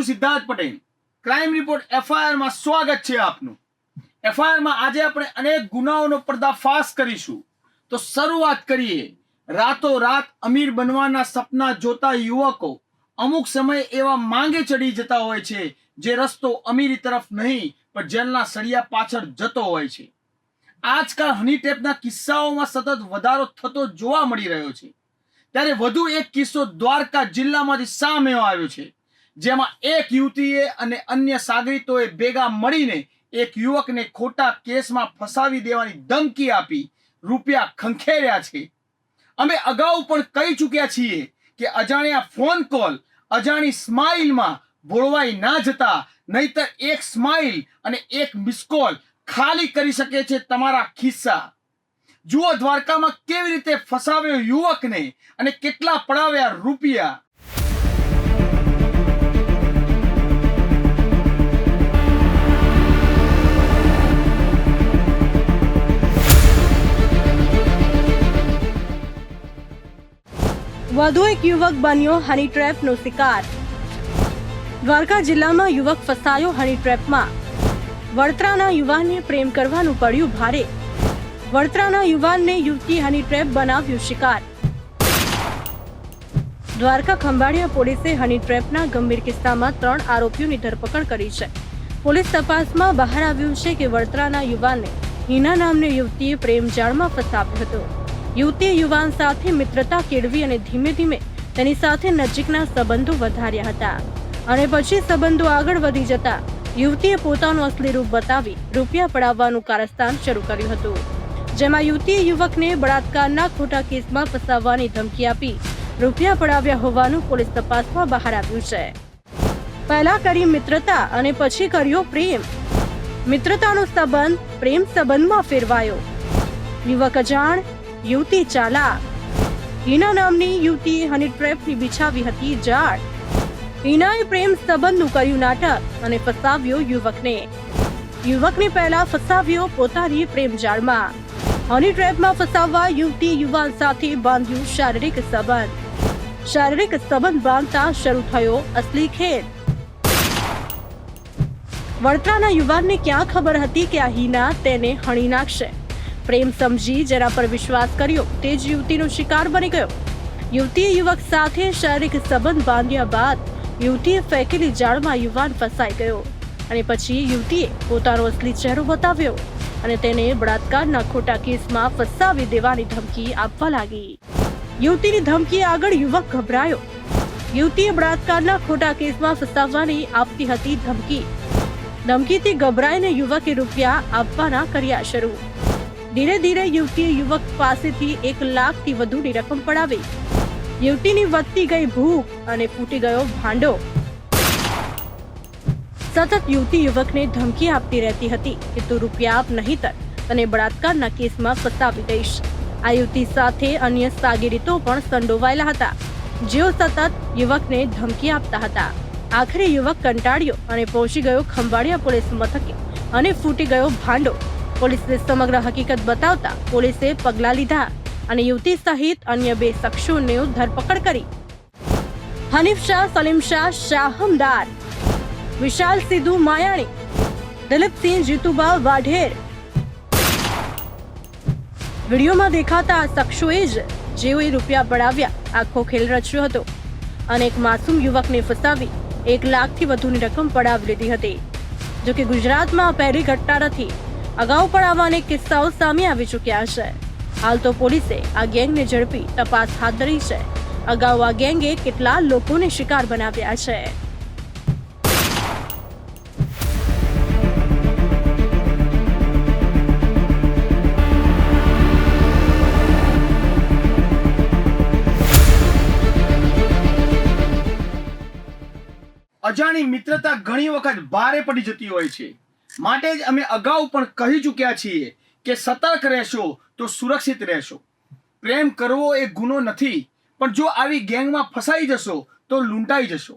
છું Siddharth Patel. Crime report એફઆઈઆરમાં સ્વાગત છે આપનું. એફઆઈઆરમાં આજે આપણે અનેક ગુનાઓનો પર્દાફાશ કરીશું. તો શરૂઆત કરીએ. રાતો રાત અમીર બનવાના સપના જોતા યુવકો અમુક સમય એવા માંગે ચડી જતા હોય છે જે રસ્તો અમીરી તરફ નહીં, પણ જેલના સળિયા પાછળ જતો હોય છે. આજકાલ હની ટેપના કિસ્સાઓમાં સતત વધારો થતો જોવા મળી રહ્યો છે. ત્યારે વધુ એક કિસ્સો દ્વારકા જિલ્લામાંથી સામે આવ્યો છે. જેમાં એક યુવતીએ અને અન્ય સાગરીતોએ ભેગા મળીને એક યુવકને ખોટા કેસમાં ફસાવી દેવાની ધમકી આપી, રૂપિયા ખંખેર્યા છે. અમે અગાઉ પણ કહી ચૂક્યા છીએ કે અજાણ્યા ફોન કોલ, અજાણી સ્માઇલમાં ભોળવાઈ ના જતા, નહીતર એક સ્માઇલ અને એક મિસ કોલ ખાલી કરી શકે છે તમારા ખિસ્સા. જુઓ દ્વારકામાં કેવી રીતે ફસાવ્યો યુવકને અને કેટલા પડાવ્યા રૂપિયા. વધુ એક યુવક બન્યો હની ટ્રેપનો શિકાર. દ્વારકા જિલ્લામાં યુવક ફસાયો હની ટ્રેપમાં. વડોદરાના યુવાનને પ્રેમ કરવાનું પડ્યું ભારે. વડોદરાના યુવાનને યુવતી હની ટ્રેપ બનાવ્યું શિકાર. દ્વારકા ખંભાળિયા પોલીસે હની ટ્રેપના ગંભીર કિસ્સામાં ત્રણ આરોપીઓની ધરપકડ કરી છે. પોલીસ તપાસમાં બહાર આવ્યું છે કે વડતરાના યુવાનને હિના નામની યુવતીએ પ્રેમ જાળમાં ફસાવ્યો હતો. યુવતીએ યુવાન સાથે મિત્રતા કેળવી અને ધીમે ધીમે તેની સાથે નજીકના સંબંધો વધાર્યા હતા. અને પછી સંબંધો આગળ વધી જતા યુવતીએ પોતાનું અસલી રૂપ બતાવી રૂપિયા પડાવવાનું કારસ્તાન શરૂ કર્યું હતું. જેમાં યુવતીએ યુવકને બળાત્કારના ખોટા કેસમાં ફસાવવાની ધમકી આપી રૂપિયા પડાવ્યા હોવાનું પોલીસ તપાસમાં બહાર આવ્યું છે. પહેલા કરી મિત્રતા અને પછી કર્યો પ્રેમ. મિત્રતાનો સંબંધ પ્રેમ સંબંધમાં ફેરવાયો. યુવક અજાણ યુવતી ચાલાક હિના નામની યુવતીએ હની ટ્રેપથી બિછાવી હતી જાળ. હિનાએ પ્રેમ સંબંધનું કર્યું નાટક અને ફસાવ્યો યુવકને. યુવકને પહેલા ફસાવ્યો પોતાની પ્રેમ જાળમાં. હની ટ્રેપમાં ફસાવવા યુવતી યુવાન સાથે બાંધ્યું શારીરિક સંબંધ. શારીરિક સંબંધ બાંધતા શરૂ થયો અસલી ખેલ. વડોદરાના યુવાનને ક્યાં ખબર હતી કે આ હિના તેને હણી નાખશે? પ્રેમ સમજી જેના પર વિશ્વાસ કર્યો, તે જ યુવતીનો શિકાર બની ગયો. યુવતીએ યુવક સાથે શારીરિક સંબંધ બાંધ્યા બાદ યુવતીએ ફેંકેલી જાળમાં યુવાન ફસાઈ ગયો અને પછી યુવતીએ પોતાનો અસલી ચહેરો બતાવ્યો અને તેને બળાત્કારના ખોટા કેસમાં ફસાવી દેવાની ધમકી આપવા લાગી. યુવતીની ધમકી આગળ યુવક ગભરાયો. યુવતીએ બળાત્કારના ખોટા કેસમાં ફસાવવાની આપતી હતી ધમકી. ધમકીથી ગભરાઈને યુવકે રૂપિયા આપવાના કર્યા શરૂ. ધીરે ધીરે યુવતીએ યુવક પાસેથી એક લાખથી વધુની રકમ પડાવી. યુવતીની વધતી ગઈ ભૂખ અને ફૂટી ગયો ભાંડો. સતત યુવતી યુવકને ધમકી આપતી રહેતી હતી કે તું રૂપિયા આપ નહીતર તને બળાત્કારના કેસમાં ફસાવી દઈશ. આ યુવતી સાથે અન્ય સાગીરીતો પણ સંડોવાયેલા હતા. જેઓ સતત યુવકને ધમકી આપતા હતા. આખરે યુવક કંટાળ્યો અને પહોંચી ગયો ખંભાળિયા પોલીસ મથકે અને ફૂટી ગયો ભાંડો. પોલીસને સમગ્ર હકીકત બતાવતા પોલીસે પગલાં લીધા અને યુવતી સહિત અન્ય બે શખ્સોને ધરપકડ કરી. હનીફ શાહ, સલીમ શાહ શાહમદાર વિશાલ સિદ્ધુ માયાણી, દિલીપસિંહ જીતુબા વાઢેર. વિડીયોમાં દેખાતા આ શખ્સોએ જ જેઓએ રૂપિયા પડાવ્યા, આખો ખેલ રચ્યો હતો. અને એક માસૂમ યુવકને ફસાવી એક લાખથી વધુની રકમ પડાવી લીધી હતી. જોકે ગુજરાતમાં પહેલી ઘટના નથી અગાઉ પણ આવા અનેક કિસ્સાઓ સામે આવી ચૂક્યા છે. હાલ તો પોલીસે આ ગેંગને ઝડપી તપાસ હાથ ધરી છે. અગાઉ આ ગેંગે કેટલા લોકોને શિકાર બનાવ્યા છે. અજાણી મિત્રતા ઘણી વખત ભારે પડી જતી હોય છે. માટે જ અમે અગાઉ પણ કહી ચૂક્યા છીએ કે સતર્ક રહેશો તો સુરક્ષિત રહેશો. પ્રેમ કરવો એ ગુનો નથી, પણ જો આવી ગેંગમાં ફસાઈ જશો તો લૂંટાઈ જશો.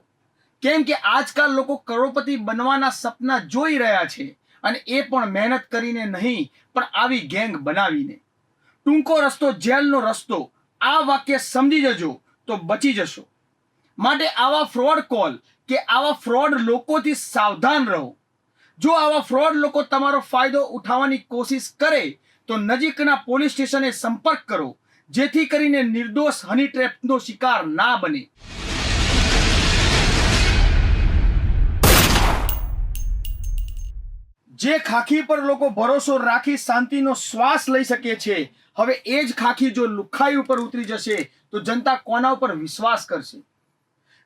કેમ કે આજકાલ લોકો કરોડપતિ બનવાના સપના જોઈ રહ્યા છે અને એ પણ મહેનત કરીને નહીં, પણ આવી ગેંગ બનાવીને. ટૂંકો રસ્તો જેલનો રસ્તો, આ વાક્ય સમજી જજો તો બચી જશો. માટે આવા ફ્રોડ કોલ કે આવા ફ્રોડ લોકોથી સાવધાન રહો. જો આવા ફ્રોડ લોકો તમારો ફાયદો ઉઠાવવાની કોશિશ કરે, તો નજીકના પોલીસ સ્ટેશને સંપર્ક કરો, જેથી કરીને નિર્દોષ હની ટ્રેપનો શિકાર ના બને. જે ખાખી પર લોકો ભરોસો રાખી શાંતિનો શ્વાસ લઈ શકે છે, હવે એ જ ખાખી જો લુખાઈ ઉપર ઉતરી જશે, તો જનતા કોના ઉપર વિશ્વાસ કરશે?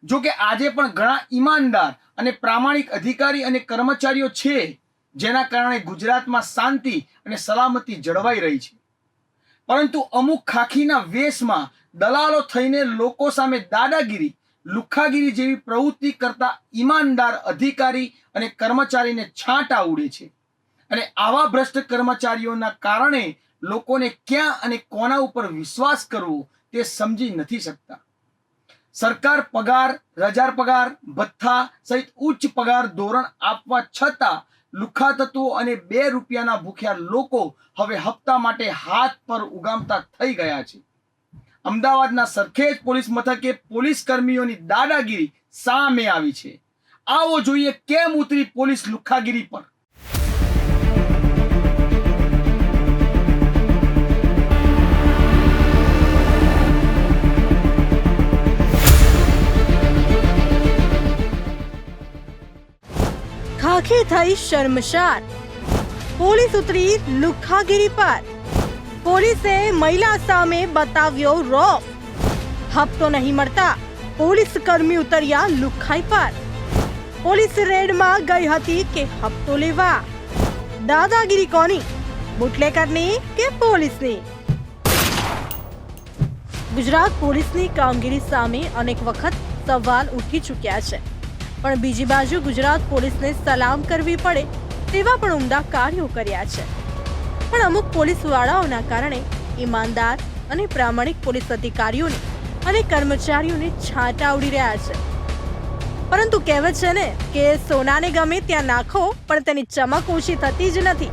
જો કે આજે પણ ઘણા ઈમાનદાર અને પ્રામાણિક અધિકારી અને કર્મચારીઓ છે, જેના કારણે ગુજરાતમાં શાંતિ અને સલામતી જળવાઈ રહી છે. પરંતુ અમુક ખાખીના વેશમાં દલાલો થઈને લોકો સામે દાદાગીરી, લુખ્ખાગીરી જેવી પ્રવૃત્તિ કરતા ઈમાનદાર અધિકારી અને કર્મચારીને છાંટા ઉડે છે. અને આવા ભ્રષ્ટ કર્મચારીઓના કારણે લોકોને ક્યાં અને કોના ઉપર વિશ્વાસ કરવો તે સમજી નથી શકતા. સરકાર પગાર, રજાર પગાર, ભથ્થા સહિત ઉચ્ચ પગાર ધોરણ આપવા છતાં લુખા તત્વો અને બે રૂપિયાના ભૂખ્યા લોકો હવે હપ્તા માટે હાથ પર ઉગામતા થઈ ગયા છે. અમદાવાદના સરખેજ પોલીસ મથકે પોલીસ કર્મીઓની દાદાગીરી સામે આવી છે. આવો જોઈએ કેમ ઉતરી પોલીસ લુખ્ખાગીરી પર? ખાખી થઈ શર્મશાર. પોલીસ ઉતરી લુખ્ખાગીરી પર. પોલીસે મહિલા સામે બતાવ્યો રોફ હપ્તો નહીં મળતા. પોલીસ કર્મી ઉતર્યા લુખ્ખાઈ પર. પોલીસ રેડમાં ગઈ હતી કે હપ્તો લેવા. દાદાગીરી કોની? બુટલેકરની કે પોલીસની? ગુજરાત પોલીસની કામગીરી સામે અનેક વખત સવાલ ઉઠી ચૂક્યા છે. પણ બીજી બાજુ ગુજરાત પોલીસને સલામ કરવી પડે તેવા પણ ઉમદા કાર્યો કર્યા છે. પણ અમુક પોલીસ વાળાઓના કારણે ઈમાનદાર અને પ્રામાણિક પોલીસ અધિકારીઓને અને કર્મચારીઓને છાંટા ઉડી રહ્યા છે. પરંતુ કહેવત છે ને કે સોનાને ગમે ત્યાં નાખો, પણ તેની ચમક ઓછી થતી જ નથી.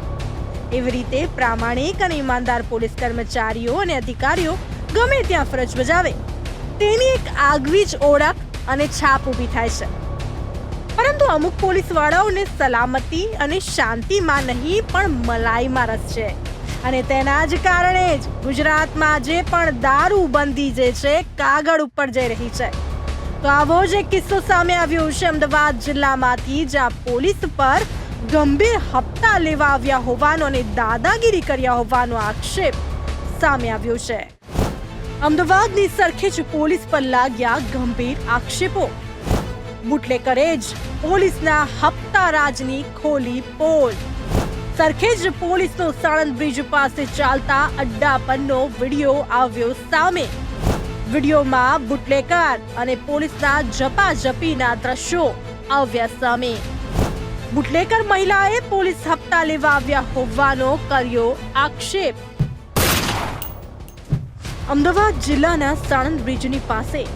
એવી રીતે પ્રામાણિક અને ઈમાનદાર પોલીસ કર્મચારીઓ અને અધિકારીઓ ગમે ત્યાં ફરજ બજાવે, તેની એક આગવી જ ઓળખ અને છાપ ઊભી થાય છે. પરંતુ અમુક પોલીસ વાળાઓને સલામતી અને શાંતિમાં નહીં, પણ મલાઈમાં રસ છે. અને તેના જ કારણે જ ગુજરાતમાં જે પણ દારૂ બંધી જે છે, કાગળ ઉપર જઈ રહી છે. તો આવો જ એક કિસ્સો સામે આવ્યો છે અમદાવાદ જિલ્લામાંથી, જ્યાં પોલીસ પર ગંભીર હપ્તા લેવા આવ્યા હોવાનો અને દાદાગીરી કર્યા હોવાનો આક્ષેપ સામે આવ્યો છે. અમદાવાદની સરખેજ પોલીસ પર લાગ્યા ગંભીર આક્ષેપો. બુટલેકરે જ પોલીસના હપ્તા રાજની ખોલી પોલ. સરખેજ પોલીસનો સાણંદ બ્રિજ પાસે ચાલતા અડ્ડા પરનો વીડિયો આવ્યો સામે. વિડીયોમાં બુટલેકર અને પોલીસના ઝપાઝપીના દ્રશ્યો આવ્યા સામે. બુટલેકર મહિલાએ પોલીસ હપ્તા લેવા આવ્યા હોવાનો કર્યો આક્ષેપ. અમદાવાદ જિલ્લાના સાણંદ બ્રિજની પાસે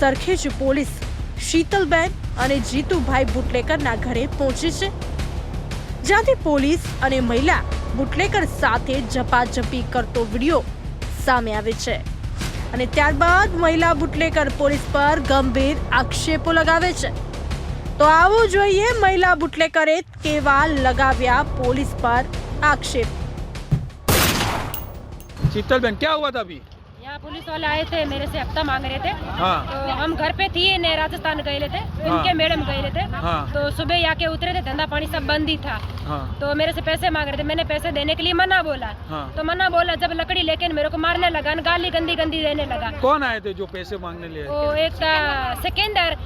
સરખેજ પોલીસ શીતલબેન અને જીતુભાઈ બુટલેકરના ઘરે પહોંચી છે જ્યાંથી પોલીસ અને મહિલા બુટલેકર સાથે ઝપાઝપી કરતો વિડીયો સામે આવે છે અને ત્યારબાદ મહિલા બુટલેકર પોલીસ પર ગંભીર આક્ષેપો લગાવે છે તો આવો જોઈએ મહિલા બુટલેકરે કેવા લગાવ્યા પોલીસ પર આક્ષેપ शीतल बहन क्या हुआ था अभी यहाँ पुलिस वाले आए थे मेरे से हफ़्ता मांग रहे थे। हाँ। तो हम घर पे थी ने राजस्थान गए थे हाँ। इनके मैडम गए थे। हाँ। तो सुबह आके उतरे थे धंधा पानी सब बंद ही था। हाँ। तो मेरे से पैसे मांग रहे थे मैंने पैसे देने के लिए मना बोला। हाँ। तो मना बोला जब लकड़ी लेके मेरे को मारने लगा गाली गंदी गंदी देने लगा। कौन आए थे जो पैसे मांगने लिए वो एक था सिकंदर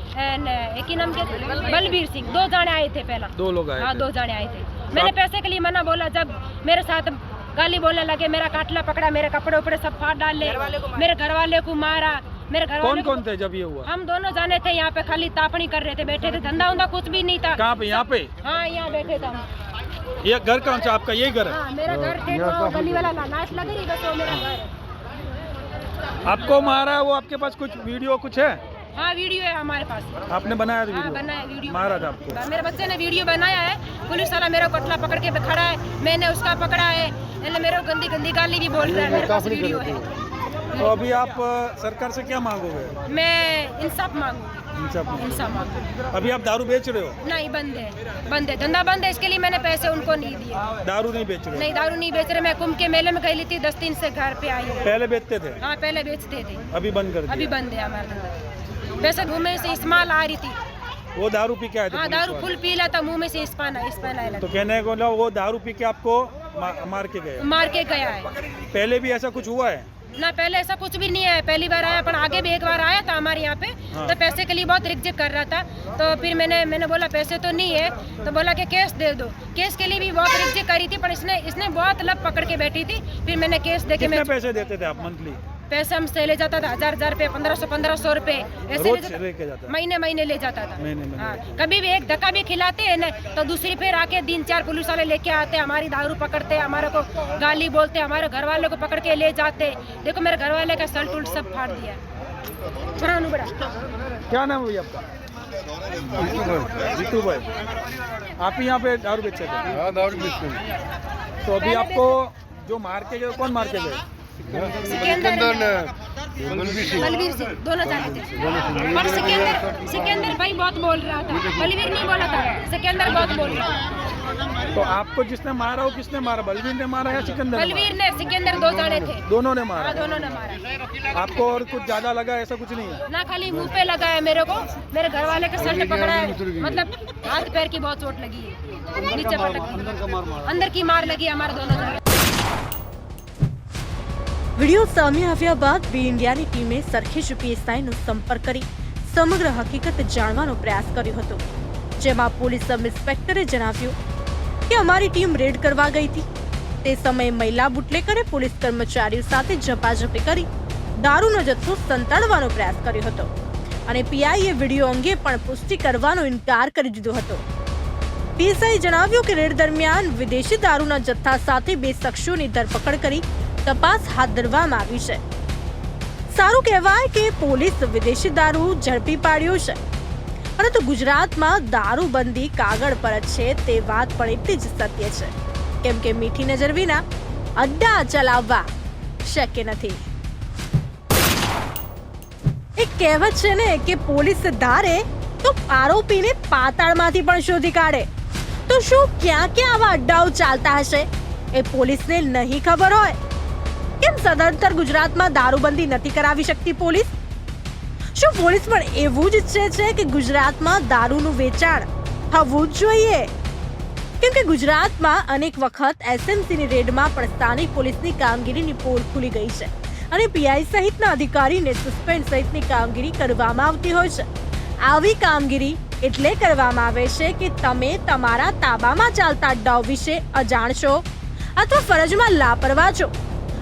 एक ही नाम था? बलबीर सिंह। दो जाने आए थे पहला। दो लोग आए हाँ दो जाने आए थे। मैंने पैसे के लिए मना बोला जब मेरे साथ गाली बोलने लगे मेरा काटला पकड़ा मेरे कपड़े उपड़े सब फाड़ डाले मेरे घर वाले को मारा मेरे घर कौन वाले को कौन थे जब ये हुआ हम दोनों जाने थे यहाँ पे खाली तापनी कर रहे थे बैठे थे धंधा उंधा कुछ भी नहीं था कहाँ पे यहाँ पे हाँ यहाँ बैठे थे हम ये घर कौन सा आपका यही घर है हाँ मेरा घर थे वो गली वाला ला- लाश लग रही बस वो मेरा घर है आपको मारा है वो आपके पास कुछ वीडियो कुछ है हाँ वीडियो है हमारे पास। आपने बनाया था हाँ, बनाया वीडियो। मारा था आपको हाँ, मेरे बच्चे ने वीडियो बनाया है। पुलिस वाला मेरा कटला पकड़ के खड़ा है। मैंने उसका पकड़ा है। मेरे गंदी गंदी गाली भी बोल रहा है। मेरे पास वीडियो है। तो अभी आप सरकार से क्या मांगोगे? मैं इंसाफ मांगूँगी। अभी आप दारू बेच रहे हो? नहीं बंद है। बंद है। धंधा बंद है। इसके लिए मैंने पैसे उनको नहीं दिए। दारू नहीं बेच रहे? नहीं दारू नहीं बेच रहे। मैं कुंभ के मेले में गई ली थी। दस दिन से घर पे आई पहले बेचते थे? हाँ पहले बेचते थे। अभी बंद कर अभी बंद है हमारा धंधा। वैसे मुँह में से इस्माल आ रही थी। वो दारू पी के आए हाँ दारू फुल पी ला था मुँह में से इस्पान इस्पान आने तो कहने को मतलब वो दारू पी के आपको मा- मार के गए मार के गया है। पहले भी ऐसा कुछ हुआ है? ना पहले ऐसा कुछ भी नहीं है पहली बार आया पर आगे भी एक बार आया था हमारे यहाँ पे। हाँ। तो पैसे के लिए बहुत रिक्जेक्ट कर रहा था। तो फिर मैंने मैंने बोला पैसे तो नहीं है। तो बोला कि केस दे दो। केस के लिए भी बहुत रिक्जेक्ट करी थी पर इसने इसने बहुत लब पकड़ के बैठी थी। फिर मैंने केस दे के मैं पैसे देते थे आप मंथली? पैसे हमसे ले जाता था हज़ार हज़ार रुपये पंद्रह सौ पंद्रह सौ रुपये ऐसे ले जाता महीने महीने ले जाता था। महीने महीने हाँ कभी भी एक धक्का भी खिलाते हैं ना तो दूसरी फिर आके तीन चार पुलिस वाले लेके आते हैं हमारी दारू पकड़ते हैं हमारे को गाली बोलते हैं हमारे घर वालों को पकड़ के ले जाते हैं। देखो मेरे घर वाले का सल्ट उल्ट सब फाड़ दिया। बड़ा बड़ा। क्या नाम है भैया आपका? जीतू भाई। आप ही यहाँ पे दारू बेचे थे? हाँ दारू बेचते हैं। तो अभी आपको जो मार के गए कौन मार के गए? सिकंदर ने। बलवीर सिंह। दोनों जाने थे। पर सिकंदर सिकंदर भाई बहुत बोल रहा था। बलवीर नहीं बोला था। सिकंदर बहुत बोल रहा था। तो आपको जिसने मारा वो किसने मारा? बलवीर ने मारा या सिकंदर बलवीर ने सिकंदर दो जाने थे। दोनों ने हाँ मारा दोनों ने मारा। आपको और कुछ ज़्यादा लगा ऐसा कुछ नहीं है? ना खाली मुँह पे लगा है मेरे को। मेरे घर वाले का शर्ट पकड़ा है। मतलब हाथ पैर की बहुत चोट लगी है। नीचे पटक। अंदर की मार लगी हमारे दोनों વીડિયો સામે આવ્યા બાદ બી ઇન્ડિયાની ટીમે સરખેજ પીએસઆઈનો સંપર્ક કરી સમગ્ર હકીકત જાણવાનો પ્રયાસ કર્યો હતો. જેમાં પોલીસ સબ ઇન્સ્પેક્ટરે જણાવ્યું કે અમારી ટીમ રેડ કરવા ગઈ હતી. તે સમયે મહિલા બુટલેકરે પોલીસ કર્મચારીઓ સાથે ઝપાઝપી કરી દારૂનો જથ્થો સંતાડવાનો પ્રયાસ કર્યો હતો અને પીઆઈએ વીડિયો અંગે પણ પુષ્ટિ કરવાનો ઇનકાર કરી દીધો હતો. પીએસઆઈ જણાવ્યું કે રેડ દરમિયાન વિદેશી દારૂના જથ્થા સાથે બે શખ્સોની ધરપકડ કરી તપાસ હાથ ધરવામાં આવી છે. સારું કહેવાય કે પોલીસ વિદેશી દારૂ ઝડપી પાડ્યો છે. પરંતુ ગુજરાતમાં દારૂબંધી કાગળ પર જ છે તે વાત પણ એટલી જ સત્ય છે. કેમ કે મીઠી નજર વિના અડ્ડા ચલાવવા શક્ય નથી. એક કહેવત છે ને કે પોલીસ ધારે તો આરોપીને પાતાળમાંથી પણ શોધી કાઢે. તો શું ક્યાં ક્યાં આવા અડ્ડાઓ ચાલતા હશે? એ પોલીસને નહીં ખબર હોય. કેમ સદંતર ગુજરાતમાં દારૂબંધી નથી કરાવી શકતી પોલીસ? શું પોલીસ પણ એવું જ ઈચ્છે છે કે ગુજરાતમાં દારૂનું વેચાણ થવું જ જોઈએ? કેમ કે ગુજરાતમાં અનેક વખત એસએમસીની રેડમાં પણ સ્થાનિક પોલીસની કામગીરીની પોલ ખુલી ગઈ છે અને પીઆઈ સહિતના અધિકારીને સસ્પેન્ડ સહિતની કામગીરી કરવામાં આવતી હોય છે. આવી કામગીરી એટલે કરવામાં આવે છે કે તમે તમારા તાબામાં ચાલતા ડવ વિશે અજાણ છો અથવા ફરજમાં લાપરવા છો?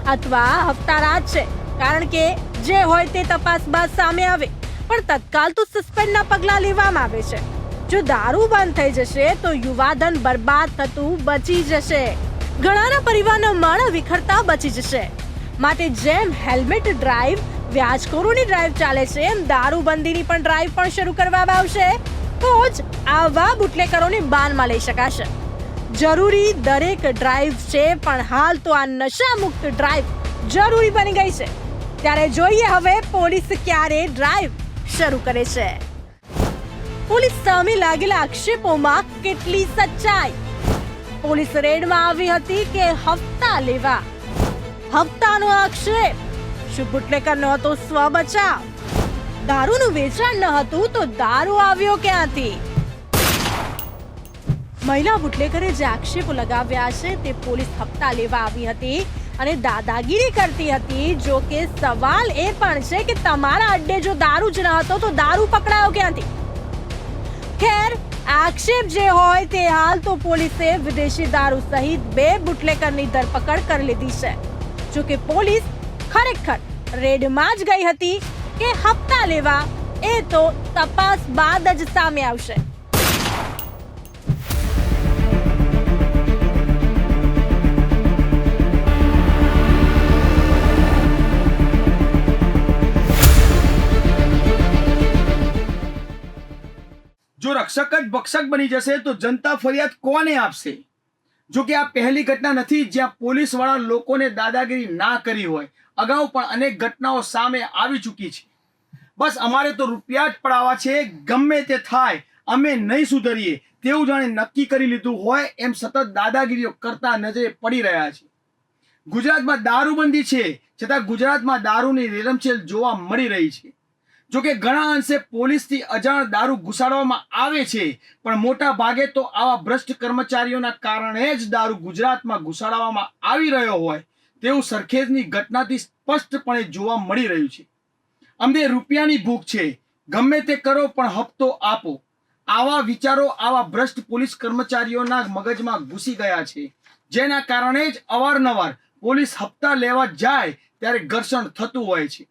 અથવા હફતારાજ છે. કારણ કે જે હોય તે તપાસ બાદ સામે આવે. પણ તત્કાલ તો સસ્પેન્ડના પગલાં લેવામાં આવે છે. જો દારૂ બંધ થઈ જશે, તો યુવાધન બરબાદ થતું બચી જશે. ઘણાના પરિવારના માણા વિખરતા બચી જશે. માટે જેમ હેલ્મેટ ડ્રાઈવ, વ્યાજખોરોની ડ્રાઈવ ચાલે છે, એમ દારૂબંધીની પણ ડ્રાઈવ પણ શરૂ કરવામાં આવશે. તો જ આવા બુટલેકરોને બાનમાં લઈ શકાશે. જરૂરી દરેક ડ્રાઈવ છે, પણ હાલ તો આ નશા મુક્ત ડ્રાઈવ જરૂરી બની ગઈ છે. ત્યારે જોઈએ હવે પોલીસ ક્યારે ડ્રાઈવ શરૂ કરે છે. પોલીસ સામે લાગેલા આક્ષેપોમાં કેટલી સચ્ચાઈ? પોલીસ રેડમાં આવી હતી કે હપ્તા લેવા? હપ્તાનો આક્ષેપ? શું બુટલેકરનો હતો સ્વ બચાવ? દારૂનું વેચાણ ન હતું તો દારૂ આવ્યો ક્યાંથી? મહિલા બુટલેકરે જે આક્ષેપો લગાવ્યા છે તે પોલીસ હપ્તા લેવા આવી હતી અને દાદાગીરી કરતી હતી, જો કે સવાલ એ પણ છે કે તમારા અડ્ડે જો દારૂ જ ન હતો તો દારૂ પકડાયો ક્યાંથી? ખેર, આક્ષેપ જે હોય તે હાલ તો પોલીસે વિદેશી દારૂ સહિત બે બુટલેકરની ધરપકડ કરી લીધી છે. જો કે પોલીસ ખરેખર રેડમાં જ ગઈ હતી કે હપ્તા લેવા, એ તો તપાસ બાદ જ સામે આવશે. જો રક્ષક જ ભક્ષક બની જશે તો જનતા ફરિયાદ કોને આપશે? જો કે આ પહેલી ઘટના નથી જ્યાં પોલીસવાળા લોકોને દાદાગીરી ના કરી હોય. અગાઉ પણ અનેક ઘટનાઓ સામે આવી ચૂકી છે. બસ અમારે તો રૂપિયા જ પડાવવા છે, ગમે તે થાય, અમે નહીં સુધરીએ. તેવું જાણે નક્કી કરી લીધું હોય એમ સતત દાદાગીરીઓ કરતા નજરે પડી રહ્યા છે. ગુજરાતમાં દારૂબંધી છે, છતાં ગુજરાતમાં દારૂની રેલમછેલ જોવા મળી રહી છે. જો કે ઘણા અંશે પોલીસથી અજાણ દારૂ ઘુસાડવામાં આવે છે, પણ મોટા ભાગે તો આવા ભ્રષ્ટ કર્મચારીઓના કારણે જ દારૂ ગુજરાતમાં ઘુસાડવામાં આવી રહ્યો હોય તેવું સરખેજની ઘટનાથી સ્પષ્ટપણે જોવા મળી રહ્યું છે. અમને રૂપિયાની ભૂખ છે, ગમે તે કરો પણ હપ્તો આપો. આવા વિચારો આવા ભ્રષ્ટ પોલીસ કર્મચારીઓના મગજમાં ઘૂસી ગયા છે. જેના કારણે જ અવારનવાર પોલીસ હપ્તા લેવા જાય ત્યારે ઘર્ષણ થતું હોય છે.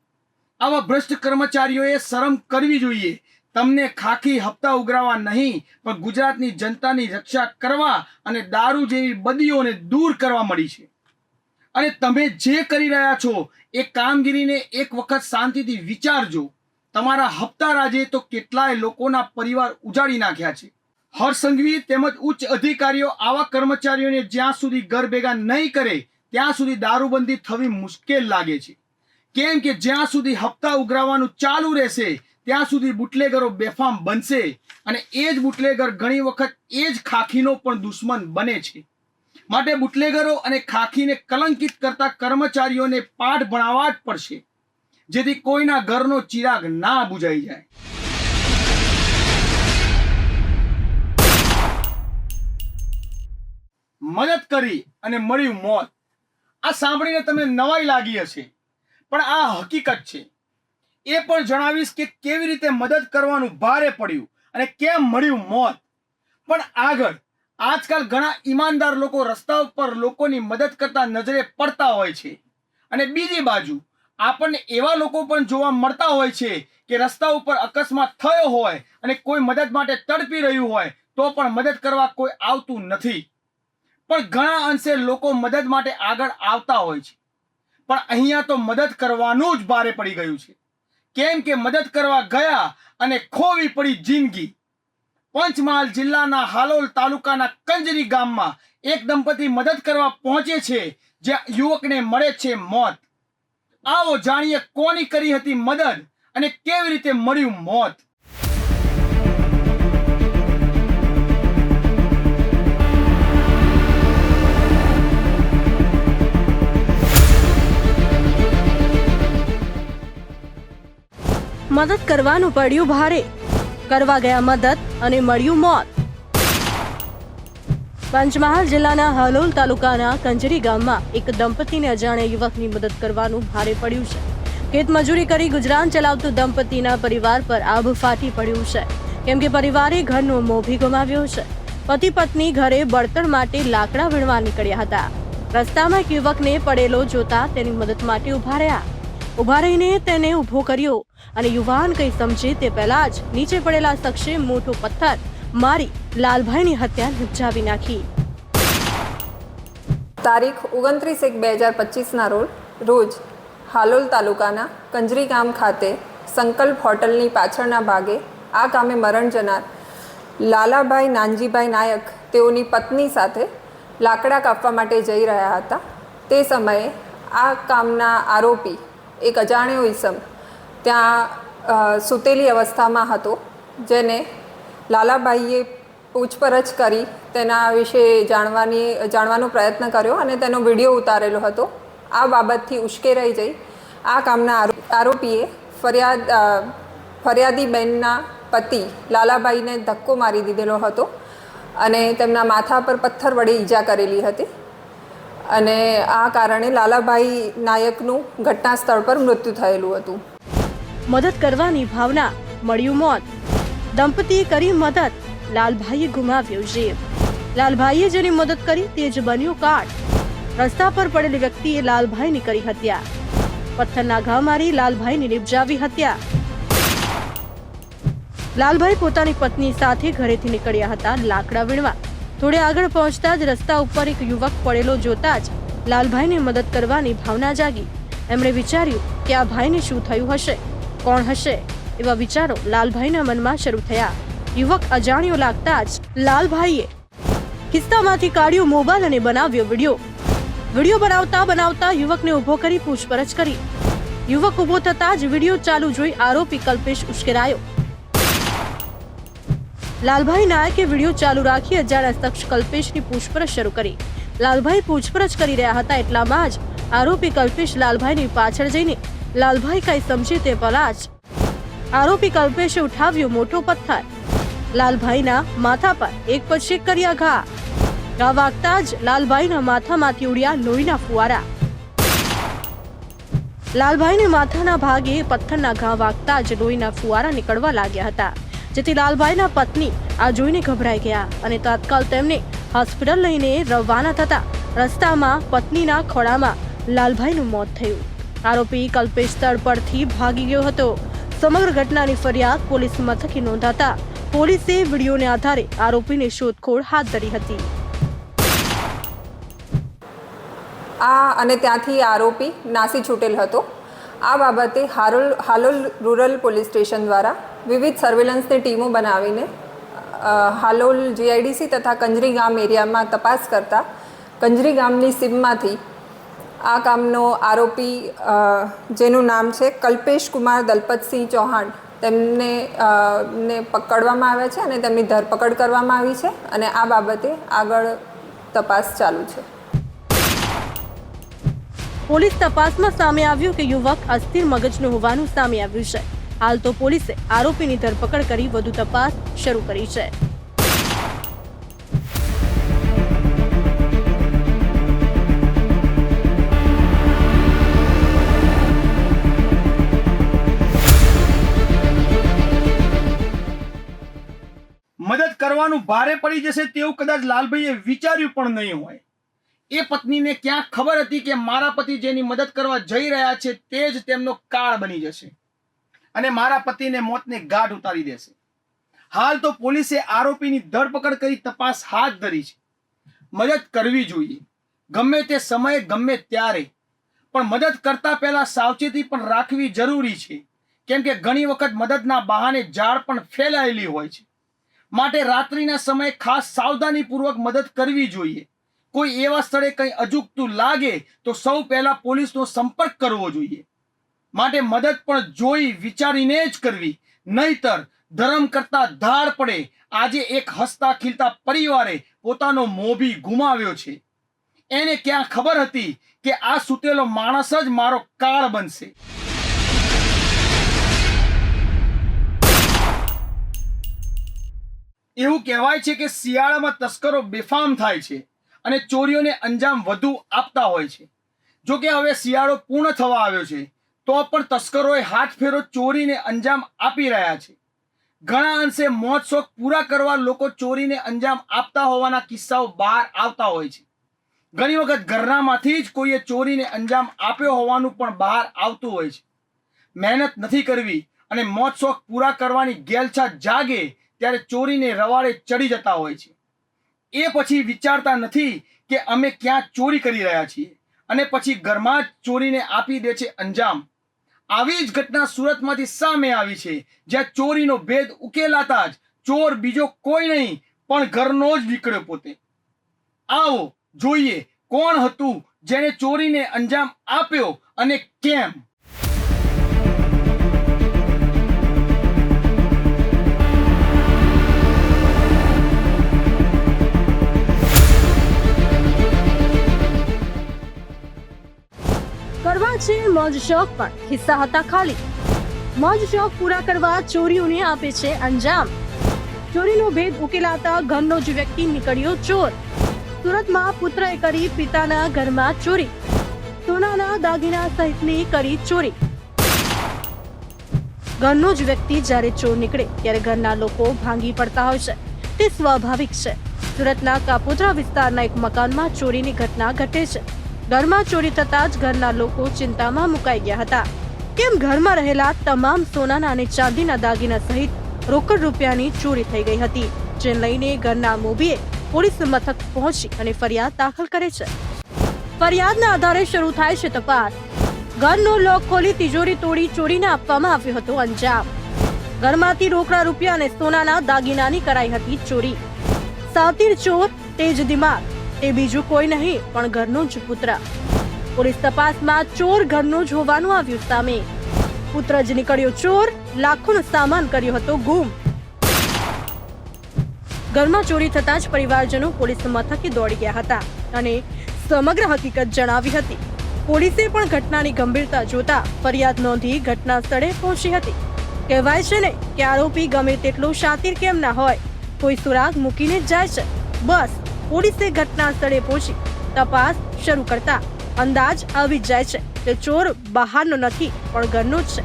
આવા ભ્રષ્ટ કર્મચારીઓએ શરમ કરવી જોઈએ. તમને ખાખી હપ્તા ઉઘરાવા નહીં, પણ ગુજરાતની જનતાની રક્ષા કરવા અને દારૂ જેવી બદીઓને દૂર કરવા મળી છે. અને તમે જે કરી રહ્યા છો, એ કામગીરીને એક વખત શાંતિથી વિચારજો. તમારા હપ્તા રાજે તો કેટલાય લોકોના પરિવાર ઉજાડી નાખ્યા છે. હરસંઘવી તેમજ ઉચ્ચ અધિકારીઓ આવા કર્મચારીઓને જ્યાં સુધી ઘર ભેગા નહીં કરે, ત્યાં સુધી દારૂબંધી થવી મુશ્કેલ લાગે છે. કેમ કે જ્યાં સુધી હપ્તા ઉઘરાવવાનું ચાલુ રહેશે, ત્યાં સુધી બુટલેગરો બેફામ બનશે અને એ જ બુટલેગર ઘણી વખત એ જ ખાખીનો પણ દુશ્મન બને છે. માટે બુટલેગરો અને ખાખીને કલંકિત કરતા કર્મચારીઓને પાઠ ભણાવવા જ પડશે, જેથી કોઈના ઘરનો ચિરાગ ના બુજાઈ જાય. મદદ કરી અને મળ્યું મોત. આ સાંભળીને તમને નવાઈ લાગી હશે. પણ આ હકીકત છે. એ પણ જણાવીશ કે કેવી રીતે મદદ કરવાનું ભારે પડ્યું અને કેમ મળ્યું મોત. પણ આગળ, આજકાલ ઘણા ઈમાનદાર લોકો રસ્તા ઉપર લોકોની મદદ કરતા નજરે પડતા હોય છે. અને બીજી બાજુ, આપણને એવા લોકો પણ જોવા મળતા હોય છે કે રસ્તા ઉપર અકસ્માત થયો હોય અને કોઈ મદદ માટે તડપી રહ્યું હોય, તો પણ મદદ કરવા કોઈ આવતું નથી. પણ ઘણા અંશે લોકો મદદ માટે આગળ આવતા હોય છે. પણ અહીંયા તો મદદ કરવાનું જ ભારે પડી ગયું છે. કેમ કે મદદ કરવા ગયા અને ખોવી પડી જિંદગી. પંચમહાલ જિલ્લાના હાલોલ તાલુકાના કંજરી ગામમાં એક દંપતી મદદ કરવા પહોંચે છે, જ્યાં યુવકને મળે છે મોત. આવો જાણીએ કોની કરી હતી મદદ અને કેવી રીતે મળ્યું મોત. મદદ કરવાનું પડ્યું ભારે. કરવા ગયા મદદ અને મળ્યું મોત. પંચમહાલ જિલ્લાના હાલોલ તાલુકાના કંજરી ગામમાં એક દંપતીને અજાણ્યા યુવકની મદદ કરવાનું ભારે પડ્યું છે. ખેતમજૂરી કરી ગુજરાન ચલાવતું દંપતીના પરિવાર પર આભ ફાટી પડ્યું છે. કેમ કે પરિવારે ઘરનો મોભી ગુમાવ્યો છે. પતિ પત્ની ઘરે બળતણ માટે લાકડા વીણવા નીકળ્યા હતા. રસ્તામાં એક યુવકને પડેલો જોતા તેની મદદ માટે ઊભા રહ્યા. ઊભા રહીને તેને ઊભો કર્યો અને યુવાન કંઈ સમજે તે પહેલા જ નીચે પડેલા શખ્સે મોટો પથ્થર મારી લાલભાઈની હત્યા નિપજાવી નાખી. તારીખ ઓગણત્રીસ એક બે હજાર પચીસના રોજ રોજ હાલોલ તાલુકાના કંજરી ગામ ખાતે સંકલ્પ હોટલની પાછળના ભાગે આ કામે મરણ જનાર લાલાભાઈ નાનજીભાઈ નાયક તેઓની પત્ની સાથે લાકડા કાપવા માટે જઈ રહ્યા હતા. તે સમયે આ કામના આરોપી એક અજાણ્યો ઈસમ ત્યાં સુતેલી અવસ્થામાં હતો, જેને લાલાભાઈએ પૂછપરછ કરી તેના વિશે જાણવાની, જાણવાનો પ્રયત્ન કર્યો અને તેનો વીડિયો ઉતારેલો હતો. આ બાબતથી ઉશ્કેરાઈ જઈ આ કામના આરોપીએ ફરિયાદ ફરિયાદી બહેનના પતિ લાલાભાઈને ધક્કો મારી દીધેલો હતો અને તેમના માથા પર પથ્થર વડે ઈજા કરેલી હતી. અને આ કારણે લાલાભાઈ નાયકનું ઘટના સ્થળ પર મૃત્યુ થયેલું હતું. મદદ કરવાની ભાવના મળ્યું મોત. દંપતીએ કરી મદદ લાલભાઈએ ગુમાવ્યો જીવ. લાલભાઈએ જેની મદદ કરી તે જ બન્યો કાટ રસ્તા પર પડેલી વ્યક્તિએ લાલભાઈની કરી હત્યા. પથ્થરના ઘા મારી લાલભાઈની નિપજાવી હત્યા. લાલભાઈ પોતાની પત્ની સાથે ઘરેથી નીકળ્યા હતા લાકડા વીણવા. થોડે આગળ પહોંચતા જ રસ્તા ઉપર એક યુવક પડેલો જોતા જ લાલભાઈને મદદ કરવાની ભાવના જાગી. એમણે વિચાર્યું કે આ ભાઈને શું થયું હશે? કોણ હશે? એવા વિચારો લાલભાઈના મનમાં શરૂ થયા. યુવક અજાણ્યો લાગતા જ લાલભાઈએ ખિસ્સામાંથી કાઢ્યો મોબાઈલ અને બનાવ્યો વીડિયો. વીડિયો બનાવતા બનાવતા યુવકને ઊભો કરી પૂછપરછ કરી. યુવક ઊભો થતાં જ વીડિયો ચાલુ જોઈ આરોપી કલ્પેશ ઉશ્કેરાયો. લાલભાઈ નાયકે વીડિયો ચાલુ રાખી અજાણ્યા શખ્સ કલ્પેશની પૂછપરછ શરૂ કરી. લાલભાઈ પૂછપરછ કરી રહ્યા હતા એટલામાં જ આરોપી કલ્પેશ લાલભાઈની પાછળ જઈને લાલભાઈ કઈ સમજે તે પહેલા જ આરોપી કલ્પેશે ઉઠાવ્યો મોટો પથ્થર. લાલભાઈના માથા પર એક પછી કર્યા ઘા. ઘા વાગતા જ લાલભાઈના માથામાંથી ઉડ્યા લોહીના ફુવારા. લાલભાઈને માથાના ભાગે પથ્થરના ઘા વાગતા જ લોહીના ફુવારા નીકળવા લાગ્યા હતા. જેથી લાલભાઈના પત્ની આ જોઈને ગભરાઈ ગયા અને તાત્કાલ તેમને હોસ્પિટલ લઈને રવાના થતા રસ્તામાં પત્નીના ખોળામાં લાલભાઈનું મોત થયું. આરોપી કલ્પેશ સ્થળ પરથી ભાગી ગયો હતો. સમગ્ર ઘટનાની ફરિયાદ પોલીસ મથકે નોંધાતા પોલીસે વિડીયોને આધારે આરોપીની શોધખોળ હાથ ધરી હતી. આ અને ત્યાંથી આરોપી નાસી છૂટેલ હતો. આ બાબતે હારોલ હાલોલ રૂરલ પોલીસ સ્ટેશન દ્વારા વિવિધ સર્વેલન્સની ટીમો બનાવીને હાલોલ જીઆઈડીસી તથા કંજરી ગામ એરિયામાં તપાસ કરતા કંજરી ગામની સીમમાંથી આ કામનો આરોપી જેનું નામ છે કલ્પેશ કુમાર દલપતસિંહ ચૌહાણ, તેમને ને પકડવામાં આવ્યા છે અને તેમની ધરપકડ કરવામાં આવી છે અને આ બાબતે આગળ તપાસ ચાલુ છે. પોલીસ તપાસમાં સામે આવ્યું કે યુવક અસ્થિર મગજનું હોવાનું સામે આવ્યું છે. હાલ તો પોલીસે આરોપીની ધરપકડ કરી વધુ તપાસ શરૂ કરી છે. મદદ કરવાનું ભારે પડી જશે તેવું કદાચ લાલભાઈએ વિચાર્યું પણ નહીં હોય. એ પત્નીને ક્યાં ખબર હતી કે મારા પતિ જેની મદદ કરવા જઈ રહ્યા છે તે જ તેમનો કાળ બની જશે. અને મારા પતિને મોતને ગાઢ ઉતારી દેશે. હાલ તો પોલીસે આરોપીની ધરપકડ કરી તપાસ હાથ ધરી છે. મદદ કરવી જોઈએ. ગમે તે સમયે, ગમે ત્યારે. પણ મદદ કરતા પહેલા સાવચેતી પણ રાખવી જરૂરી છે. કેમ કે ઘણી વખત મદદના બહાને ઝાડ પણ ફેલાયેલી હોય છે. માટે રાત્રિના સમયે ખાસ સાવધાનીપૂર્વક મદદ કરવી જોઈએ. કોઈ એવા સ્થળે કંઈ અજુગતું લાગે, તો સૌ પહેલા પોલીસનો સંપર્ક કરવો જોઈએ. માટે મદદ પણ જોઈ વિચારીને જ કરવી. નહીતર ધર્મ કરતા ધાર પડે. આજે એક હસતા ખીલતા પરિવારે પોતાનો મોભી ગુમાવ્યો છે. એને ક્યાં ખબર હતી કે આ સૂતેલો માણસ જ મારો કાળ બનશે? એવું કહેવાય છે કે શિયાળામાં તસ્કરો બેફામ થાય છે અને ચોરીઓને અંજામ વધુ આપતા હોય છે. જો કે હવે શિયાળો પૂર્ણ થવા આવ્યો છે. તો પણ તસ્કરોએ હાથ ફેરો ચોરીને અંજામ આપી રહ્યા છે. ઘણા અંશે મોજ શોખ પૂરા કરવા લોકો ચોરીને અંજામ આપતા હોવાના કિસ્સાઓ બહાર આવતા હોય છે. ઘણી વખત ઘરનામાંથી જ કોઈએ ચોરીને અંજામ આપ્યો હોવાનું પણ બહાર આવતું હોય છે. મહેનત નથી કરવી અને મોજ શોખ પૂરા કરવાની ગેલછા જાગે ત્યારે ચોરીને રવાડે ચડી જતા હોય છે. એ પછી વિચારતા નથી કે અમે ક્યાં ચોરી કરી રહ્યા છીએ અને પછી ઘરમાં જ ચોરીને આપી દે છે અંજામ. આવી જ ઘટના સુરતમાંથી સામે આવી છે, જ્યાં ચોરીનો ભેદ ઉકેલાતા જ ચોર બીજો કોઈ નહીં, પણ ઘરનો જ નીકળ્યો પોતે. આવો, જોઈએ, કોણ હતું જેણે ચોરીને અંજામ આપ્યો અને કેમ? છે મોજ શોખ પણ. ખિસ્સા હતા ખાલી. મોજ શોખ પૂરા કરવા ચોરીઓને આપે છે અંજામ. ચોરીનો ભેદ ઉકેલાતા ઘરનો જ વ્યક્તિ નીકળ્યો ચોર. સુરતમાં પુત્રએ કરી પિતાના ઘરમાં ચોરી. સોનાના દાગીના સહિતની કરી ચોરી. ઘરનો જ વ્યક્તિ જ્યારે ચોર નીકળે ત્યારે ઘરના લોકો ભાંગી પડતા હોય છે. તે સ્વાભાવિક છે. સુરતના કાપોદ્રા વિસ્તારના એક મકાનમાં ચોરીની ઘટના ઘટે છે. ઘરમાં ચોરી થતાં જ ઘરના લોકો ચિંતામાં મુકાઈ ગયા હતા. કેમ ઘરમાં રહેલા તમામ સોનાના અને ચાંદીના દાગીના સહિત રોકડ રૂપિયાની ચોરી થઈ ગઈ હતી, જેને લઈને ઘરના મોભીએ પોલીસ મથક પહોંચી અને ફરિયાદ દાખલ કરે છે. ફરિયાદના આધારે શરૂ થાય છે તપાસ. ઘરનો લોક ખોલી તિજોરી તોડી ચોરીને આપવામાં આવ્યો હતો અંજામ. ઘરમાંથી રોકડા રૂપિયા અને સોનાના દાગીનાની કરાઈ હતી ચોરી. સાવતીર ચોર તેજ દિમાગ. તે બીજું કોઈ નહીં, પણ ઘરનો જ પુત્ર. પોલીસ તપાસમાં ચોર ઘરનું જ હોવાનું આવ્યું સામે. પુત્ર જ નીકળ્યો ચોર, લાખોનો સામાન કર્યો હતો ગુમ. ઘરમાં ચોરી થતાં જ પરિવારજનો પોલીસ મથકે દોડી ગયા હતા અને સમગ્ર હકીકત જણાવી હતી. પોલીસે પણ ઘટનાની ગંભીરતા જોતા ફરિયાદ નોંધી ઘટના સ્થળે પહોંચી હતી. કહેવાય છે ને કે આરોપી ગમે તેટલો શાતિર કેમ ના હોય, કોઈ સુરાગ મૂકીને જાય છે. બસ. પોલીસે ઘટના સ્થળે પહોંચી તપાસ શરૂ કરતા અંદાજ આવી જાય છે કે ચોર બહારનો નથી, પણ ઘરનો જ છે.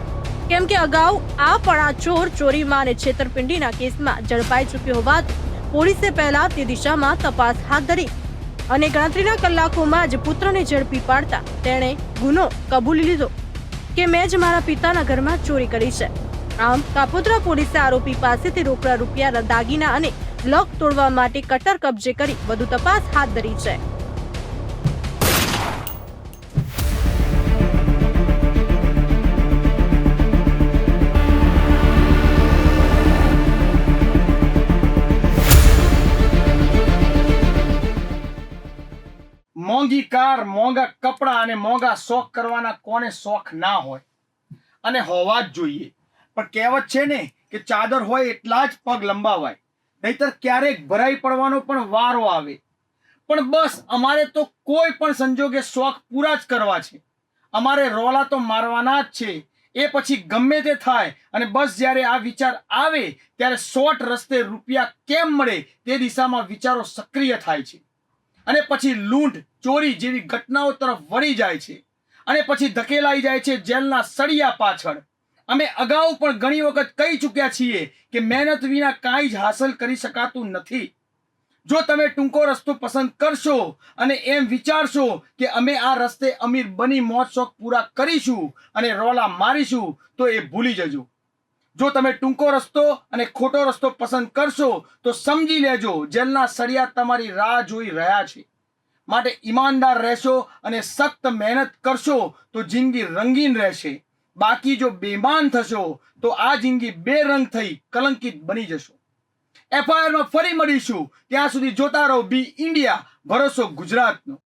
કેમ કે અગાઉ આ પણ આ ચોર ચોરીમાં અને છેતરપિંડીના કેસમાં ઝડપાઈ ચૂક્યો હોવાથી પોલીસે પહેલા તે દિશામાં તપાસ હાથ ધરી અને ગણતરીના કલાકોમાં જ પુત્રને ઝડપી પાડતા તેણે ગુનો કબૂલી લીધો કે મેં જ મારા પિતાના ઘરમાં ચોરી કરી છે. આમ કાપોદ્રા પોલીસે આરોપી પાસેથી રોકડા રૂપિયા, દાગીના અને લોક તોડવા માટે કટર કબજે કરી વધુ તપાસ હાથ ધરી છે. મોંઘી કાર, મોંઘા કપડાં અને મોંઘા શોખ કરવાના કોને શોખ ના હોય? અને હોવા જ જોઈએ. પણ કહેવત છે ને કે ચાદર હોય એટલા જ પગ લંબાવાય. નહીતર ક્યારેક ભરાઈ પડવાનો પણ વારો આવે. પણ બસ, અમારે તો કોઈ પણ સંજોગે શોખ પૂરા જ કરવા છે. અમારે રોલા તો મારવાના જ છે. એ પછી ગમે તે થાય અને બસ જ્યારે આ વિચાર આવે, ત્યારે શોર્ટ રસ્તે રૂપિયા કેમ મળે તે દિશામાં વિચારો સક્રિય થાય છે. અને પછી લૂંટ, ચોરી જેવી ઘટનાઓ તરફ વળી જાય છે. અને પછી ધકેલાઈ જાય છે જેલના સળિયા પાછળ. અમે અગાઉ પણ ઘણી વખત કહી ચૂક્યા છીએ કે મહેનત વિના કાંઈ જ હાંસલ કરી શકાતું નથી. જો તમે ટૂંકો રસ્તો પસંદ કરશો અને એમ વિચારશો કે અમે આ રસ્તે અમીર બની મોજ શોખ પૂરા કરીશું અને રોલા મારીશું, તો એ ભૂલી જજો. જો તમે ટૂંકો રસ્તો અને ખોટો રસ્તો પસંદ કરશો, તો સમજી લેજો જેલના સળિયા તમારી રાહ જોઈ રહ્યા છે. માટે ઈમાનદાર રહેશો અને સખ્ત મહેનત કરશો, તો જિંદગી રંગીન રહેશે. બાકી જો બેમાન થશો, તો આ જિંદગી બે રંગ થઈ કલંકિત બની જશો. એફઆઈઆરમાં ફરી મળીશું. ત્યાં સુધી જોતા રહો બી ઇન્ડિયા ભરોસો ગુજરાતનો.